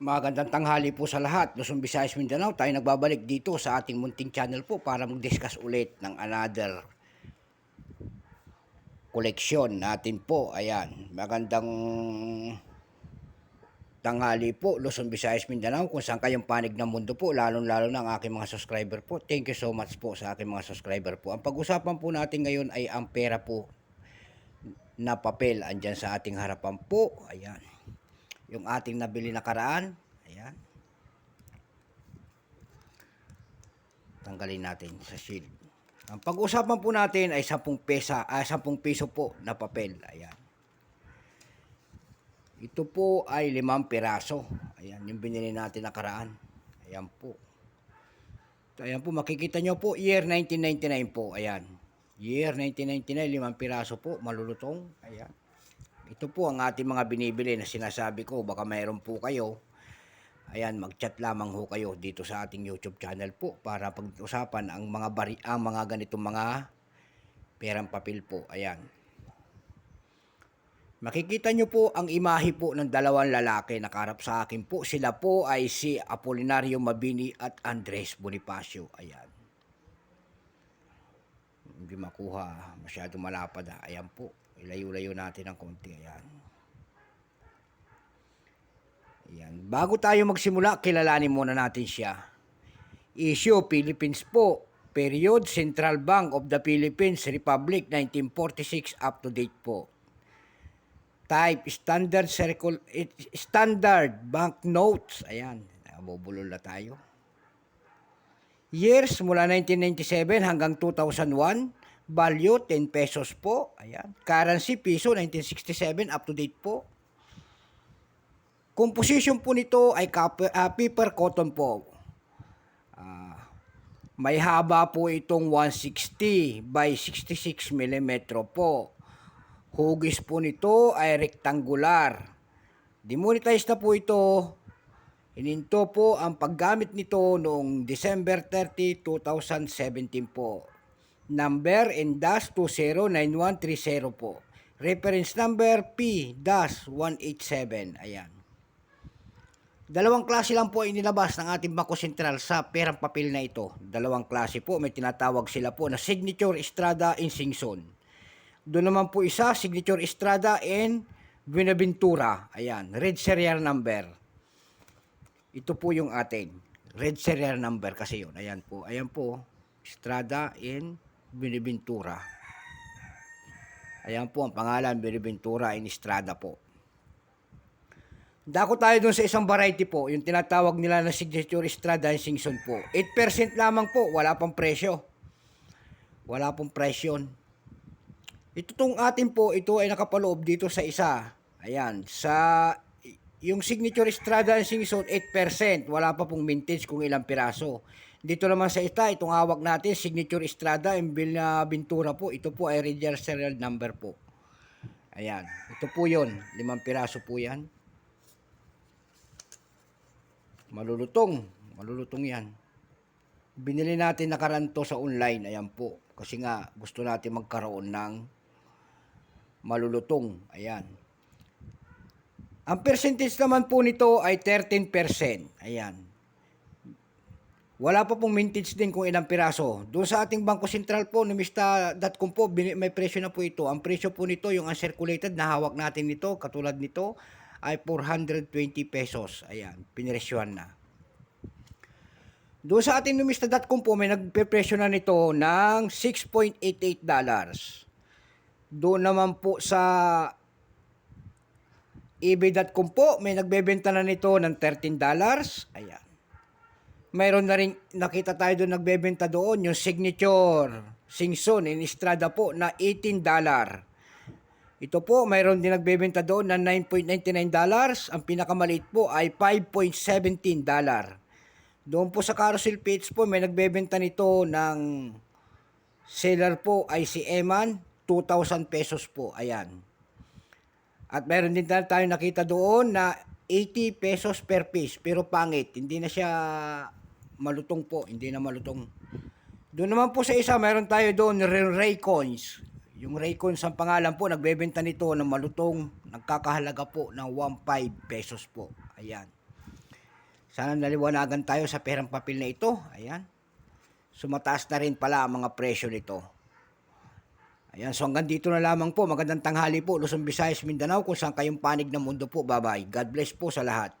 Magandang tanghali po sa lahat. Luzon, Visayas, Mindanao. Tayo nagbabalik dito sa ating munting channel po para mag-discuss ulit ng another koleksyon natin po. Ayan. Magandang tanghali po, Luzon, Visayas, Mindanao. Kung saan kayong panig ng mundo po, lalong-lalo na ang aking mga subscriber po. Thank you so much po sa aking mga subscriber po. Ang pag-usapan po natin ngayon ay ang pera po na papel andyan sa ating harapan po. Ayan yung ating nabili na karaan. Ayan. Tanggalin natin sa shield. Ang pag-usapan po natin ay 10 pesa, ah, 10 piso po na papel. Ayan. Ito po ay 5 piraso. Ayan, yung binili natin na karaan. Ayan po. Ayan po, makikita nyo po, year 1999 po. Ayan. Year 1999, 5 piraso po, malulutong. Ayan. Ito po ang ating mga binibili na sinasabi ko. Baka mayroon po kayo. Ayan, mag-chat lamang ho kayo dito sa ating YouTube channel po para pag-usapan ang mga bari ang mga ganitong mga perang papel po. Ayan. Makikita nyo po ang imahe po ng dalawang lalaki na karap sa akin po. Sila po ay si Apolinario Mabini at Andres Bonifacio. Ayan. Hindi makuha. Masyado malapad ha. Ayan po. Ilayo-layo natin ng konti. Ayan. Ayan. Bago tayo magsimula, kilalanin muna natin siya. Issue, Philippines po. Period, Central Bank of the Philippines Republic, 1946 up to date po. Type, Standard Circle, eh, Standard Bank Notes. Ayan, nabubulol na tayo. Years, mula 1997 hanggang 2001. Value, 10 pesos po. Ayan. Currency, piso, 1967, up to date po. Composition po nito ay copper, ah, paper cotton po. Ah, may haba po itong 160 by 66 mm po. Hugis po nito ay rectangular. Demonetized na po ito. Hininto po ang paggamit nito noong December 30, 2017 po. Number N-209130 po. Reference number P-187. Ayan. Dalawang klase lang po ay nilabas ng ating Bangko Sentral sa perang papel na ito. Dalawang klase po, may tinatawag sila po na Signature Estrada in Singson. Doon naman po isa, Signature Estrada in Buenaventura. Ayan, red serial number. Ito po yung ating red serial number kasi yun. Ayan po, ayan po, Estrada in Buenaventura. Ayan po ang pangalan, Buenaventura in Estrada po. Dako tayo dun sa isang variety po, yung tinatawag nila na Signature Estrada and Singson po. 8% lamang po, wala pang presyo. Wala pong presyon. Ito tong atin po, ito ay nakapaloob dito sa isa. Ayan, sa yung Signature Estrada and Singson 8%, wala pa pong mintage kung ilang piraso. Dito naman sa ita, itong hawak natin, Signature Estrada and Ventura po. Ito po ay Regier Serial Number po. Ayan, ito po yon limang piraso po yan. Malulutong. Malulutong yan. Binili natin na karanto sa online. Ayan po. Kasi nga gusto natin magkaroon ng malulutong. Ayan. Ang percentage naman po nito ay 13%. Ayan. Wala pa pong mintage din kung ilang piraso. Doon sa ating Bangko Sentral po, numista.com po, may presyo na po ito. Ang presyo po nito, yung uncirculated na hawak natin nito, katulad nito, ay 420 pesos. Ayan, piniresyohan na. Doon sa ating numista.com po, may nagpe-presyo na nito ng 6.88 dollars. Doon naman po sa ebay.com po, may nagbebenta na nito ng 13 dollars. Ayan. Mayroon na rin, nakita tayo doon nagbebenta doon, yung signature Singson in Estrada po na 18 dollar. Ito po, mayroon din nagbebenta doon na 9.99 dollars. Ang pinakamaliit po ay 5.17 dollar. Doon po sa carousel page po, may nagbebenta nito ng seller po ay si Eman, 2,000 pesos po. Ayan. At meron din tayo nakita doon na 80 pesos per piece, pero pangit. Hindi na siya malutong po, hindi na malutong. Doon naman po sa isa, meron tayo doon Ray- Raycons. Yung Raycons ang pangalan po, nagbebenta nito ng malutong, nagkakahalaga po ng 1.5 pesos po. Ayan. Sana naliwanagan tayo sa perang papel na ito. Ayan. Sumataas na rin pala ang mga presyo nito. Ayan, so hanggang dito na lamang po. Magandang tanghali po, Luzon, Visayas, Mindanao, kung saan kayong panig ng mundo po. Bye-bye. God bless po sa lahat.